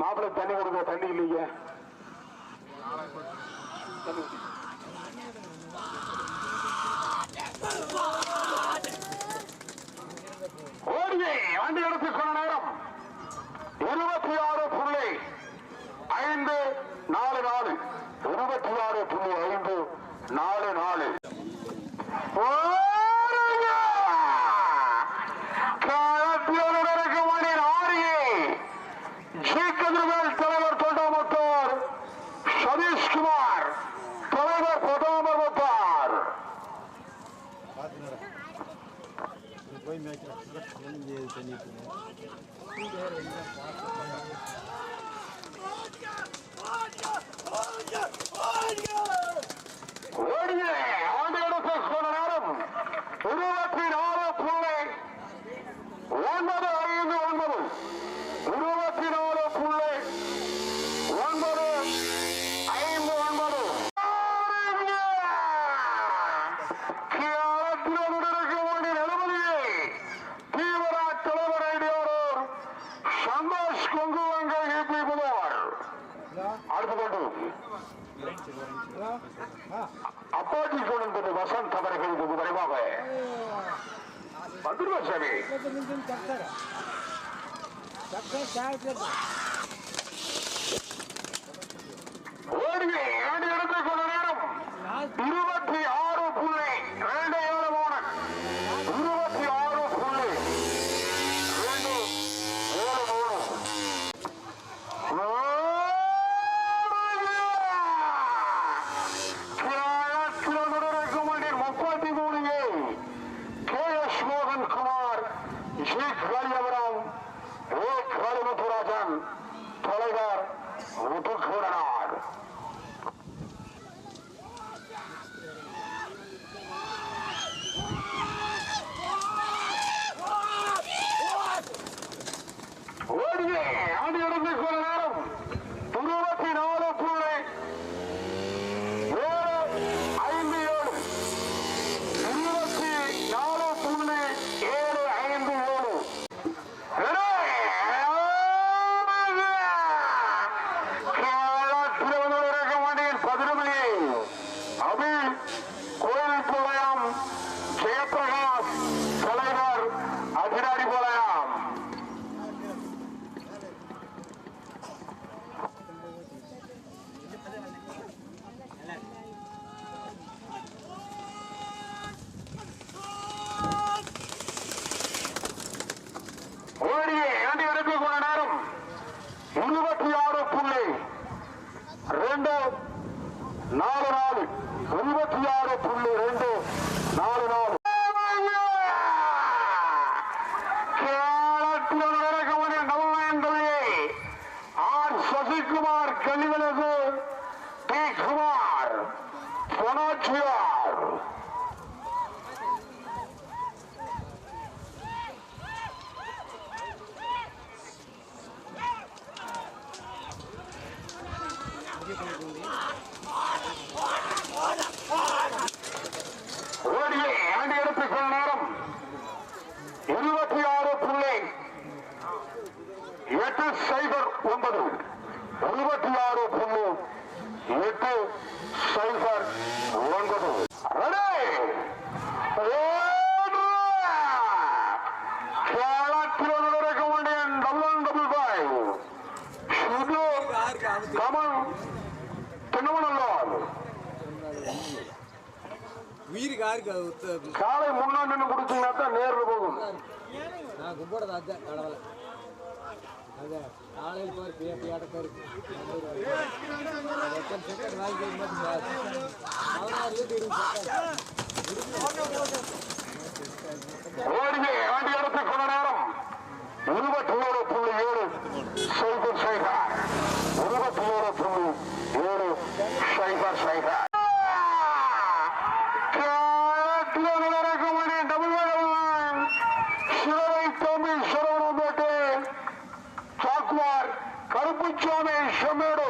மாப்பிள்ளை தண்ணி கொடுங்க தண்ணி இல்லைங்க. ஓடியை வண்டி எடுத்து சொன்ன நேரம். இருபத்தி ஆறு புள்ளி ஐந்து நாலு நாலு. இருபத்தி ஆறு புள்ளி ஐந்து நாலு நாலு. Warrior! Dad, look. ஒன்பது. இருபத்தி ஆறு புள்ளி எட்டு சைபர் ஒன்பது. காலை முன்னாடி குடிச்சீங்கன்னா தான் நேரில் போகும். நான் கும்பிட அதான் கடவுளை அது காலையில் போய் பே பேட்டக்க இருக்கு வாங்கி பதினாறு லிட்டர் ஓடிய ஆண்டி கொண்ட நேரம். இருபத்தி ஏழு புள்ளி ஏழு சைபர் இருபத்தி ஏழு புள்ளி ஏழு சைபர் சைபர் கருப்புச்சாமி செம்மேடு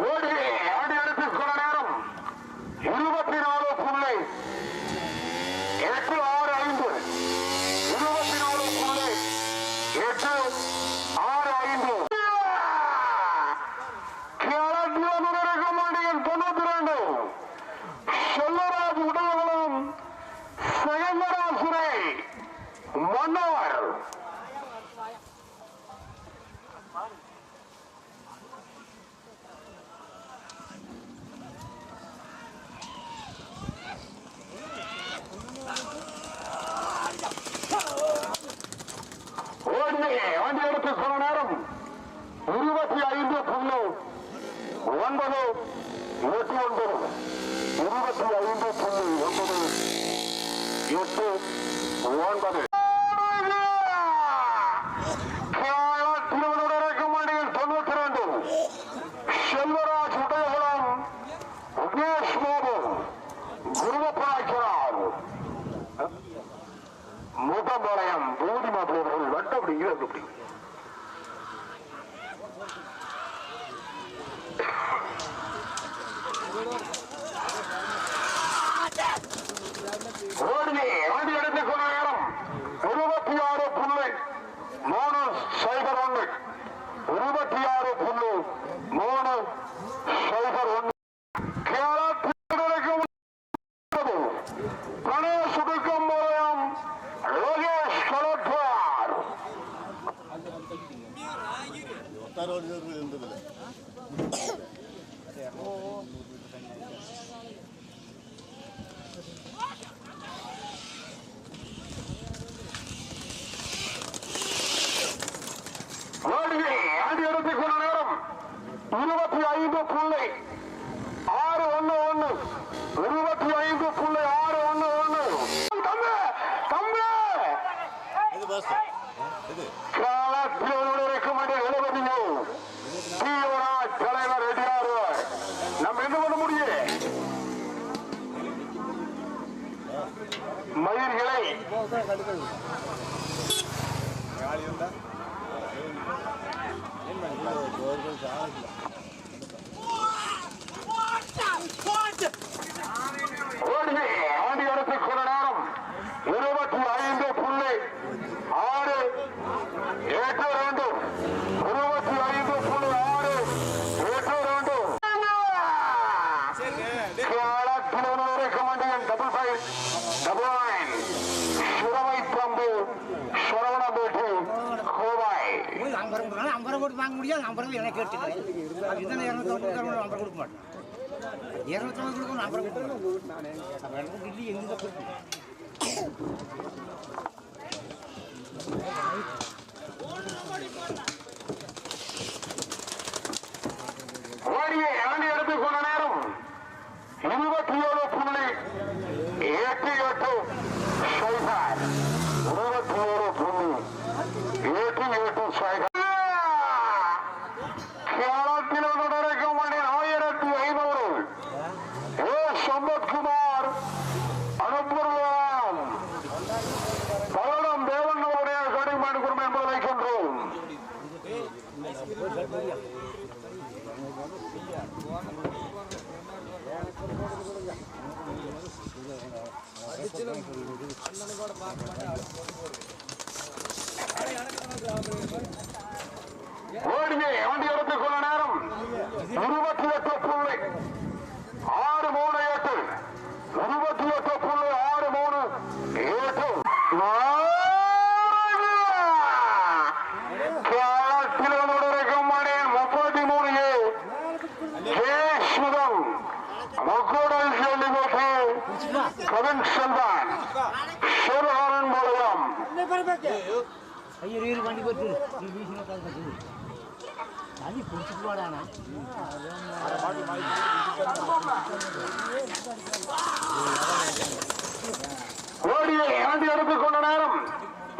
ஓடி ஆடி எடுத்து கொண்ட நேரம் இருபத்தி நாலு புள்ளி எட்டு ஆறு ஐந்து இருபத்தி நாலு புள்ளி எட்டு ஆறு ஐந்து கிழக்கிழமையின் தொண்ணூத்தி ரெண்டு செல்லராஜ் உடல்களும் செயல்வராசுரை மன்னவர் ஓடி மணி நேரம் இருபத்தி ஐந்து புள்ளி ஒன்பது எட்டு ஒன்பது இருபத்தி ஐந்து புள்ளி ஒன்பது எட்டு ஒன்பது. தொண்ணூத்தி ரெண்டு. செல்வராஜ் உதயகுலம் உமேஷ் பாபு குருவப்பனாக்கிறார் முதம்பாளையம் பூதி மாப்பிள்ளர்கள் வட்டப்படி அப்படி. ரூபா கொடுக்கணும் ஐம்பது ரூபா கொடுத்து வாங்க முடியாது ஐம்பது ரூபா எனக்கு கேட்டுக்கிறேன் இதுதான் இரநூத்தி ஐம்பது கொடுக்க மாட்டேன் இரநூத்தி ஐம்பது கொடுக்கணும் ஐம்பது கொடுக்க மாட்டேன் அப்போ எனக்கு இல்லை எங்கே கொடுக்கணும் ஓடியே ஆண்டி எடுத்து கொண்ட நேரம் இருபத்தி ஏழு புள்ளி எட்டு எட்டு சைபர் இருபத்தி ஏழு புள்ளி எட்டு எட்டு சைபர்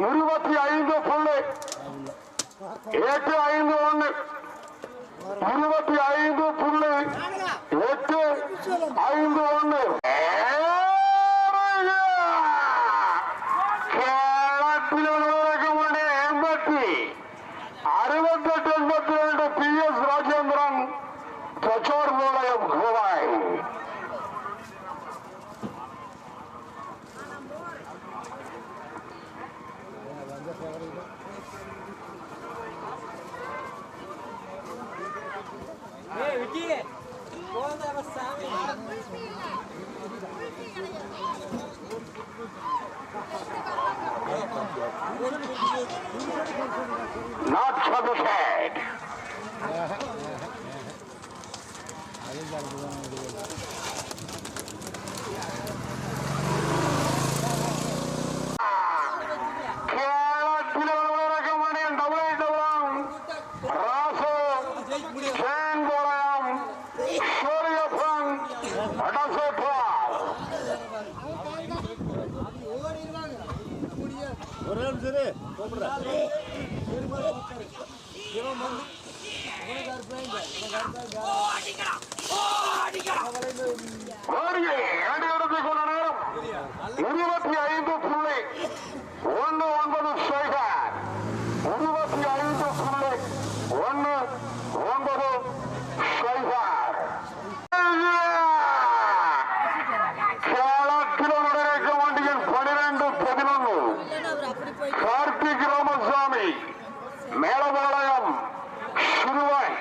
Nuri Vatan மேலபாளையம் சிறுவன்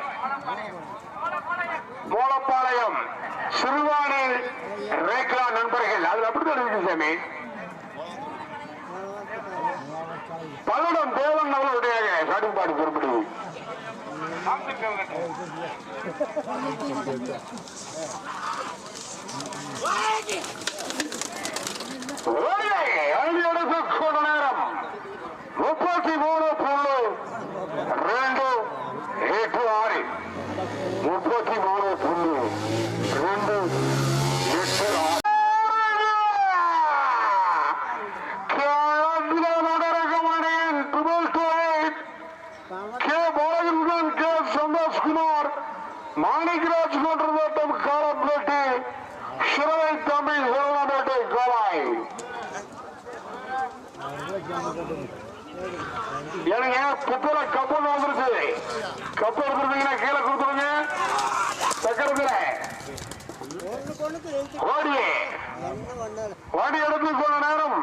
மூலப்பாளையம் சிறுவானில் ரேக்லா நண்பர்கள். அது அப்படித்தான் இருக்கு சாமி. பல்லடம் தேவன் உடையாக சாட்டுப்பாடு பெறும்படி கோட்டை கோவாய் ஏனுங்க குப்பையில கப்பு வந்துருச்சு. கப்பு எடுத்துருந்தீங்கன்னா கீழே கொடுத்துருங்க. சக்கரத்துல. ஓடி ஓடி எடுத்து கொஞ்ச நேரம்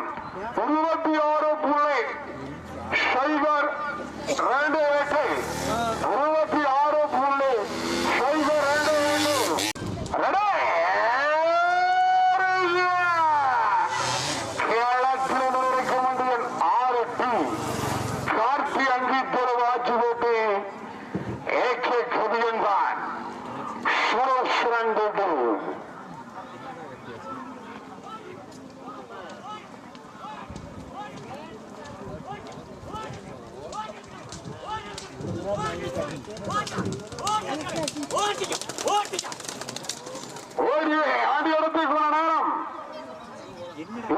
இருபத்தி ஓரு புள்ளி சைபர் ரெண்டு எட்டு Mm-hmm.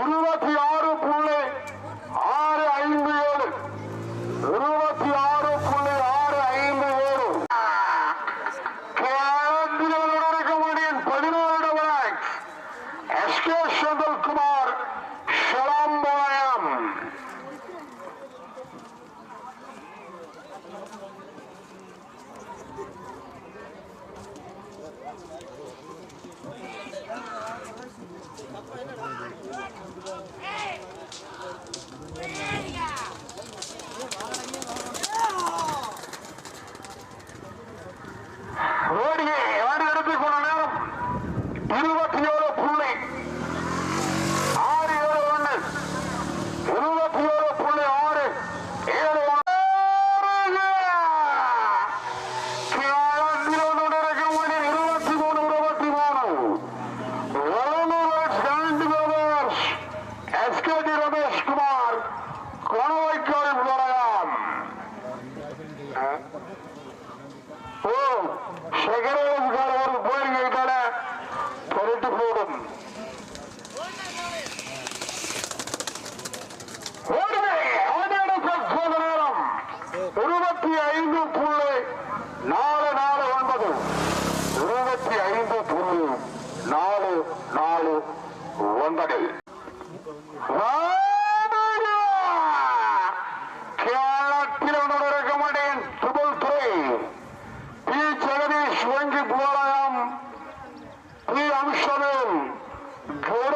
ভুয়ারায়াম প্রিয়াংশবেন ভুয়া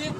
aqui.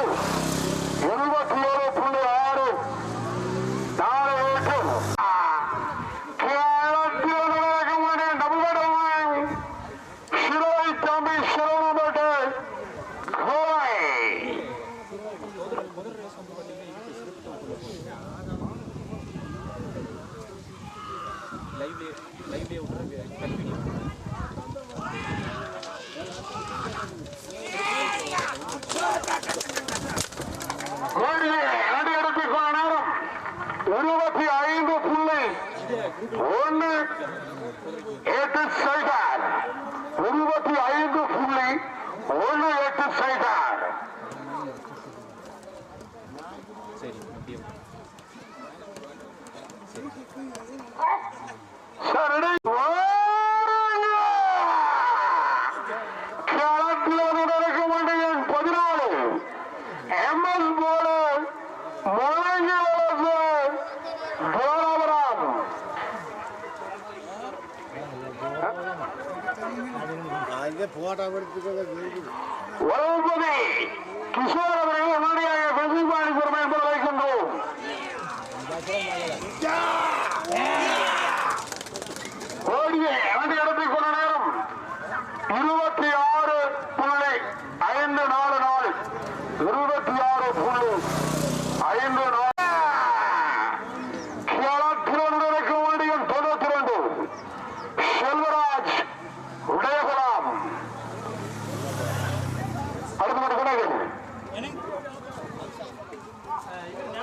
நாலு জায়গায়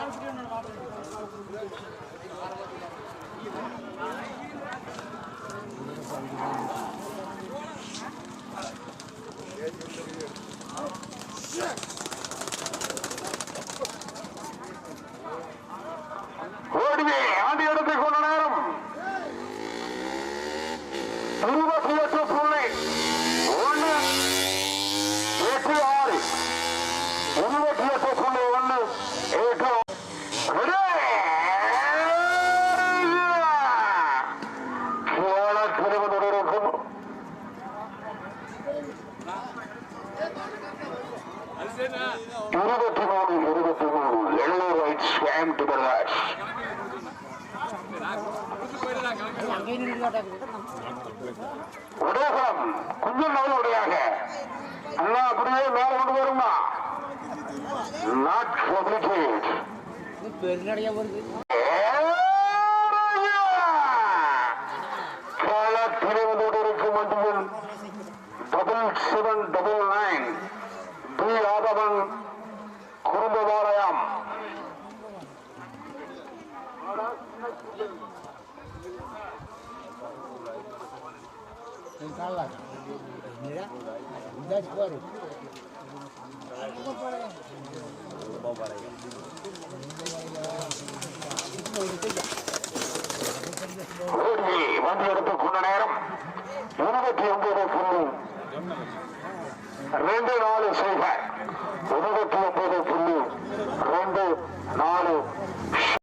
Thank you. Pues, ordinaria porque